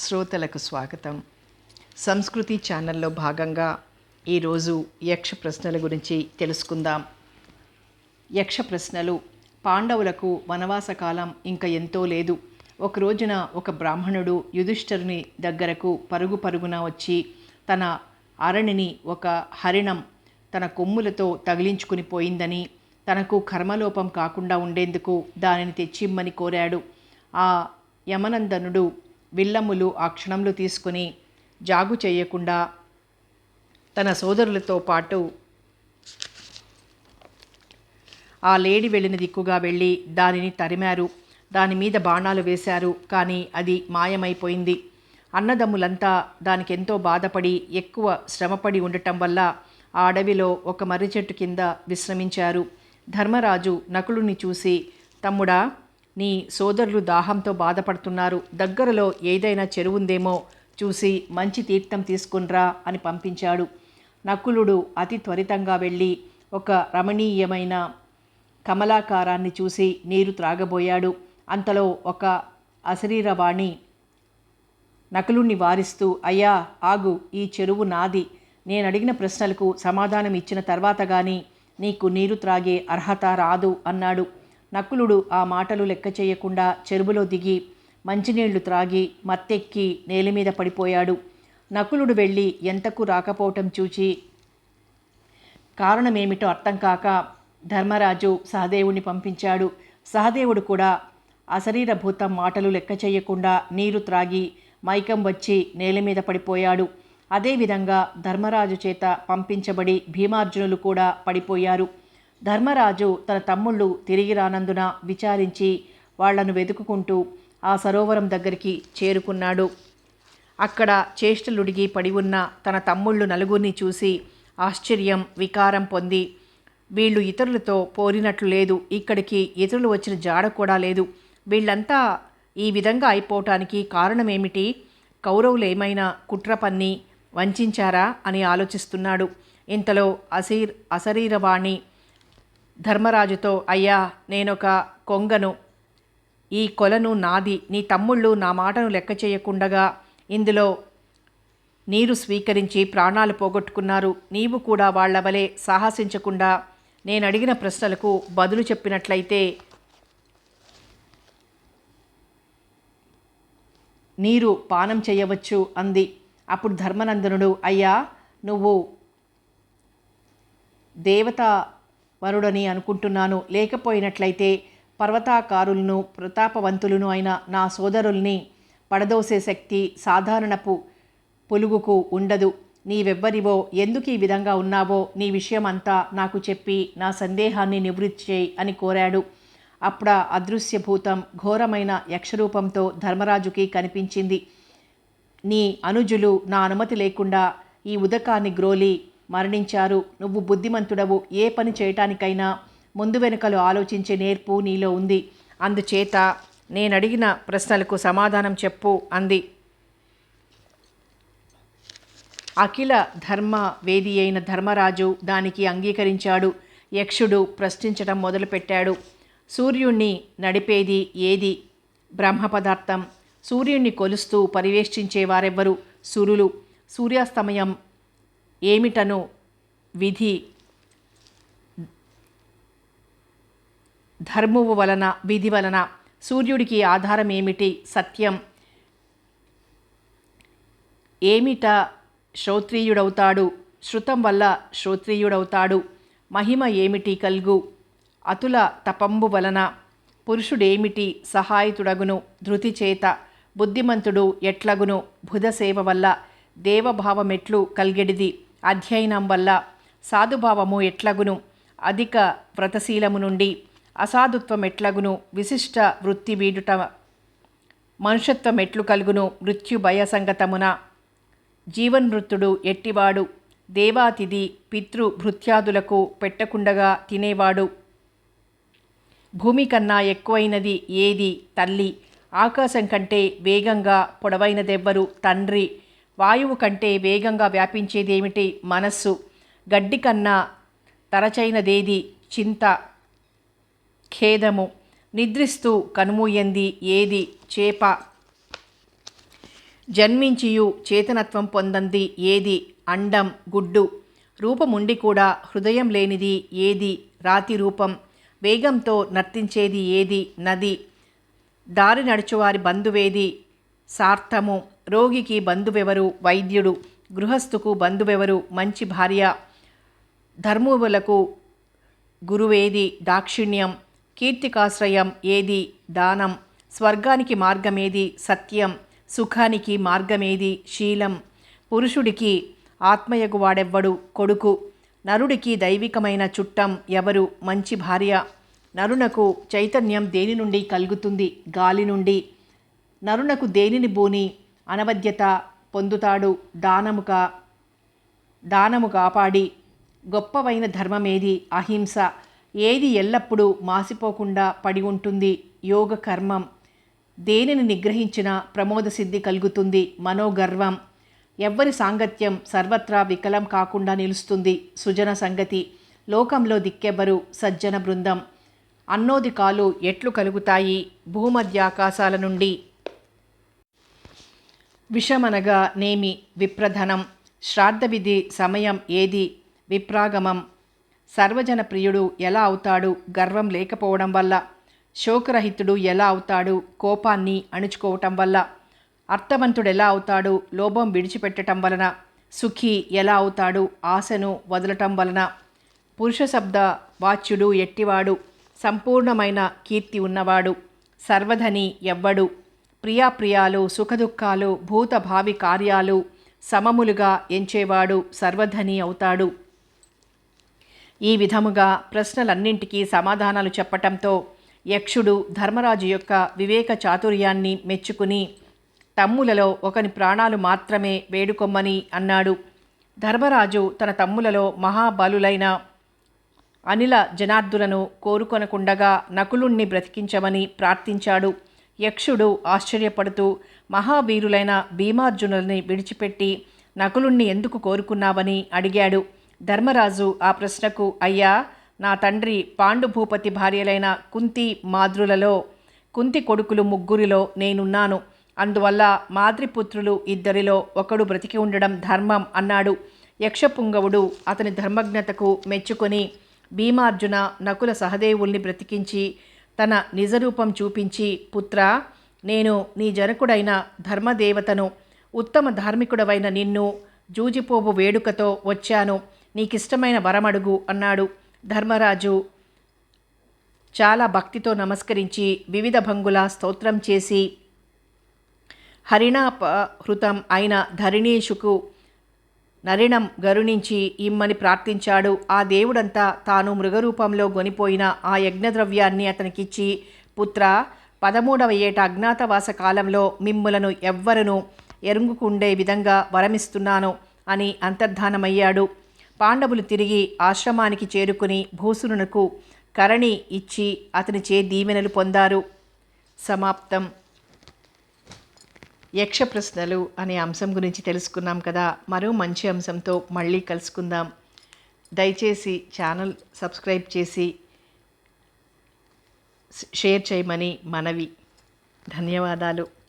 శ్రోతలకు స్వాగతం. సంస్కృతి ఛానల్లో భాగంగా ఈరోజు యక్ష ప్రశ్నల గురించి తెలుసుకుందాం. యక్ష ప్రశ్నలు పాండవులకు వనవాస కాలం ఇంకా ఎంతో లేదు. ఒక రోజున ఒక బ్రాహ్మణుడు యుధిష్ఠరుని దగ్గరకు పరుగు పరుగున వచ్చి తన అరణిని ఒక హరిణం తన కొమ్ములతో తగిలించుకుని పోయిందని తనకు కర్మలోపం కాకుండా ఉండేందుకు దానిని తెచ్చిమ్మని కోరాడు. ఆ యమనందనుడు విల్లములు ఆ క్షణంలో తీసుకుని జాగు చేయకుండా తన సోదరులతో పాటు ఆ లేడి వెళ్ళిన దిక్కుగా వెళ్ళి దానిని తరిమారు. దాని మీద బాణాలు వేశారు. కానీ అది మాయమైపోయింది. అన్నదమ్ములంతా దానికి ఎంతో బాధపడి ఎక్కువ శ్రమపడి ఉండటం వల్ల ఆ అడవిలో ఒక మర్రి చెట్టు కింద విశ్రమించారు. ధర్మరాజు నకులుని చూసి తమ్ముడా నీ సోదరులు దాహంతో బాధపడుతున్నారు. దగ్గరలో ఏదైనా చెరువుందేమో చూసి మంచి తీర్థం తీసుకునిరా అని పంపించాడు. నకులుడు అతి త్వరితంగా వెళ్ళి ఒక రమణీయమైన కమలాకారాన్ని చూసి నీరు త్రాగబోయాడు. అంతలో ఒక అశరీరవాణి నకులుణ్ణి వారిస్తూ అయ్యా ఆగు ఈ చెరువు నాది. నేను అడిగిన ప్రశ్నలకు సమాధానం ఇచ్చిన తర్వాత కానీ నీకు నీరు త్రాగే అర్హత రాదు అన్నాడు. నకులుడు ఆ మాటలు లెక్క చేయకుండా చెరువులో దిగి మంచినీళ్ళు త్రాగి మత్తెక్కి నేల మీద పడిపోయాడు. నకులుడు వెళ్ళి ఎంతకు రాకపోవటం చూచి కారణమేమిటో అర్థం కాక ధర్మరాజు సహదేవుని పంపించాడు. సహదేవుడు కూడా అశరీరభూతం మాటలు లెక్క చేయకుండా నీరు త్రాగి మైకం వచ్చి నేల మీద పడిపోయాడు. అదేవిధంగా ధర్మరాజు చేత పంపించబడి భీమార్జునులు కూడా పడిపోయారు. ధర్మరాజు తన తమ్ముళ్ళు తిరిగి రానందున విచారించి వాళ్ళను వెతుకుకుంటూ ఆ సరోవరం దగ్గరికి చేరుకున్నాడు. అక్కడ చేష్టలుడిగి పడి ఉన్న తన తమ్ముళ్ళు నలుగురిని చూసి ఆశ్చర్యం వికారం పొంది వీళ్ళు ఇతరులతో పోరినట్లు లేదు ఇక్కడికి ఇతరులు వచ్చిన జాడ కూడా లేదు. వీళ్ళంతా ఈ విధంగా అయిపోవటానికి కారణమేమిటి? కౌరవులు ఏమైనా కుట్ర పన్ని వంచారా అని ఆలోచిస్తున్నాడు. ఇంతలో అసీర్ అశరీరవాణి ధర్మరాజుతో అయ్యా నేనొక కొంగను. ఈ కొలను నాది. నీ తమ్ముళ్ళు నా మాటను లెక్క చేయకుండగా ఇందులో నీరు స్వీకరించి ప్రాణాలు పోగొట్టుకున్నారు. నీవు కూడా వాళ్ళ వలె సాహసించకుండా నేను అడిగిన ప్రశ్నలకు బదులు చెప్పినట్లయితే నీరు పానం చేయవచ్చు అంది. అప్పుడు ధర్మనందనుడు అయ్యా నువ్వు దేవత వరుడని అనుకుంటున్నాను. లేకపోయినట్లయితే పర్వతాకారులను ప్రతాపవంతులను అయిన నా సోదరుల్ని పడదోసే శక్తి సాధారణపు పొలుగుకు ఉండదు. నీవెవ్వరివో ఎందుకు ఈ విధంగా ఉన్నావో నీ విషయం అంతా నాకు చెప్పి నా సందేహాన్ని నివృత్తి చేయి అని కోరాడు. అప్పుడ అదృశ్యభూతం ఘోరమైన యక్షరూపంతో ధర్మరాజుకి కనిపించింది. నీ అనుజులు నా అనుమతి లేకుండా ఈ ఉదకాన్ని గ్రోలి మరణించారు. నువ్వు బుద్ధిమంతుడవు. ఏ పని చేయటానికైనా ముందు వెనుకలు ఆలోచించే నేర్పు నీలో ఉంది. అందుచేత నేను అడిగిన ప్రశ్నలకు సమాధానం చెప్పు అంది. అఖిల ధర్మ వేది అయిన ధర్మరాజు దానికి అంగీకరించాడు. యక్షుడు ప్రశ్నించటం మొదలుపెట్టాడు. సూర్యుణ్ణి నడిపేది ఏది? బ్రహ్మ పదార్థం. సూర్యుణ్ణి కొలుస్తూ పరివేష్టించేవారెవ్వరు? సురులు. సూర్యాస్తమయం ఏమిటను విధి ధర్మువు వలన విధి వలన సూర్యుడికి ఆధారం ఏమిటి సత్యం. ఏమిట శ్రోత్రియుడవుతాడు? శృతం వల్ల శ్రోత్రియుడవుతాడు. మహిమ ఏమిటి కల్గు? అతుల తపంబు వలన పురుషుడేమిటి సహాయతుడగును? ధృతి చేత బుద్ధిమంతుడు ఎట్లగును? బుధసేవ వల్ల దేవభావమెట్లు కల్గెడిది. అధ్యయనం వల్ల సాధుభావము ఎట్లగును? అధిక వ్రతశీలము నుండి అసాధుత్వం ఎట్లగును? విశిష్ట వృత్తి వీడుట మనుషత్వం ఎట్లు కలుగును? మృత్యు భయ సంగతమున జీవన్మృత్తుడు ఎట్టివాడు? దేవాతిథి పితృ భృత్యాదులకు పెట్టకుండగా తినేవాడు? భూమి కన్నా ఎక్కువైనది ఏది? తల్లి. ఆకాశం కంటే వేగంగా పొడవైనదెవ్వరు? తండ్రి. వాయువు కంటే వేగంగా వ్యాపించేదేమిటి మనస్సు? గడ్డి కన్నా తరచైనదేది చింత ఖేదము? నిద్రిస్తూ కనుమూయంది ఏది చేప? జన్మించియు చేతనత్వం పొందంది ఏది అండం గుడ్డు? రూపముండి కూడా హృదయం లేనిది ఏది రాతి రూపం? వేగంతో నర్తించేది ఏది నది? దారి నడుచువారి బంధువేది సార్థము? రోగికి బంధువెవరు? వైద్యుడు. గృహస్థుకు బంధువెవరు? మంచి భార్య. ధర్మువులకు గురువేది? దాక్షిణ్యం. కీర్తికాశ్రయం ఏది? దానం. స్వర్గానికి మార్గమేది? సత్యం. సుఖానికి మార్గమేది? శీలం. పురుషుడికి ఆత్మయగు వాడెవ్వడు? కొడుకు. నరుడికి దైవికమైన చుట్టం ఎవరు? మంచి భార్య. నరునకు చైతన్యం దేని నుండి కలుగుతుంది? గాలి నుండి. నరునకు దేనిని బూని? అనవద్యత పొందుతాడు దానముగా దానము కాపాడి గొప్పవైన ధర్మమేది అహింస. ఏది ఎల్లప్పుడూ మాసిపోకుండా పడి ఉంటుంది యోగ కర్మం. దేనిని నిగ్రహించిన ప్రమోద సిద్ధి కలుగుతుంది మనోగర్వం. ఎవ్వరి సాంగత్యం సర్వత్రా వికలం కాకుండా నిలుస్తుంది సుజన సంగతి. లోకంలో దిక్కెవ్వరు సజ్జన బృందం. అన్నోది కాలు ఎట్లు కలుగుతాయి భూమధ్యాకాశాల నుండి విషమనగా నేమి విప్రధనం. శ్రాద్ధవిధి సమయం ఏది? విప్రాగమం. సర్వజన ప్రియుడు ఎలా అవుతాడు? గర్వం లేకపోవడం వల్ల. శోకరహితుడు ఎలా అవుతాడు? కోపాన్ని అణుచుకోవటం వల్ల. అర్థవంతుడు ఎలా అవుతాడు? లోభం విడిచిపెట్టటం వలన. సుఖి ఎలా అవుతాడు? ఆశను వదలటం వలన. పురుష శబ్ద వాచ్యుడు ఎట్టివాడు? సంపూర్ణమైన కీర్తి ఉన్నవాడు. సర్వధని ఎవ్వడు. ప్రియాప్రియాలు సుఖదుఖాలు భూతభావి కార్యాలు సమములుగా ఎంచేవాడు సర్వధని అవుతాడు. ఈ విధముగా ప్రశ్నలన్నింటికీ సమాధానాలు చెప్పటంతో యక్షుడు ధర్మరాజు యొక్క వివేక చాతుర్యాన్ని మెచ్చుకుని తమ్ములలో ఒకని ప్రాణాలు మాత్రమే వేడుకొమ్మని అన్నాడు. ధర్మరాజు తన తమ్ములలో మహాబలులైన అనిల జనార్దులను కోరుకొనకుండగా నకులుణ్ణి బ్రతికించమని ప్రార్థించాడు. యక్షుడు ఆశ్చర్యపడుతూ మహావీరులైన భీమార్జునుల్ని విడిచిపెట్టి నకులుణ్ణి ఎందుకు కోరుకున్నావని అడిగాడు. ధర్మరాజు ఆ ప్రశ్నకు అయ్యా నా తండ్రి పాండుభూపతి భార్యలైన కుంతి మాద్రులలో కుంతి కొడుకులు ముగ్గురిలో నేనున్నాను. అందువల్ల మాద్రిపుత్రులు ఇద్దరిలో ఒకడు బ్రతికి ఉండడం ధర్మం అన్నాడు. యక్షపుంగవుడు అతని ధర్మజ్ఞతకు మెచ్చుకొని భీమార్జున నకుల సహదేవుల్ని బ్రతికించి తన నిజరూపం చూపించి పుత్ర నేను నీ జనకుడైన ధర్మదేవతను ఉత్తమ ధార్మికుడవైన నిన్ను జూజిపోబు వేడుకతో వచ్చాను. నీకిష్టమైన వరమడుగు అన్నాడు. ధర్మరాజు చాలా భక్తితో నమస్కరించి వివిధ భంగుల స్తోత్రం చేసి హరిణాపహృతం అయిన ధరిణీషుకు నరిణం గరుణించి ఇమ్మని ప్రార్థించాడు. ఆ దేవుడంతా తాను మృగరూపంలో గొనిపోయిన ఆ యజ్ఞద్రవ్యాన్ని అతనికిచ్చి పుత్ర పదమూడవ ఏట అజ్ఞాతవాస కాలంలో మిమ్ములను ఎవ్వరును ఎరుంగుకుండే విధంగా వరమిస్తున్నాను అని అంతర్ధానమయ్యాడు. పాండవులు తిరిగి ఆశ్రమానికి చేరుకుని భూసురునకు కరణి ఇచ్చి అతనిచే దీవెనలు పొందారు. సమాప్తం. యక్ష ప్రశ్నలు అనే అంశం గురించి తెలుసుకున్నాం కదా. మరో మంచి అంశంతో మళ్ళీ కలుసుకుందాం. దయచేసి ఛానల్ సబ్స్క్రైబ్ చేసి షేర్ చేయమని మనవి. ధన్యవాదాలు.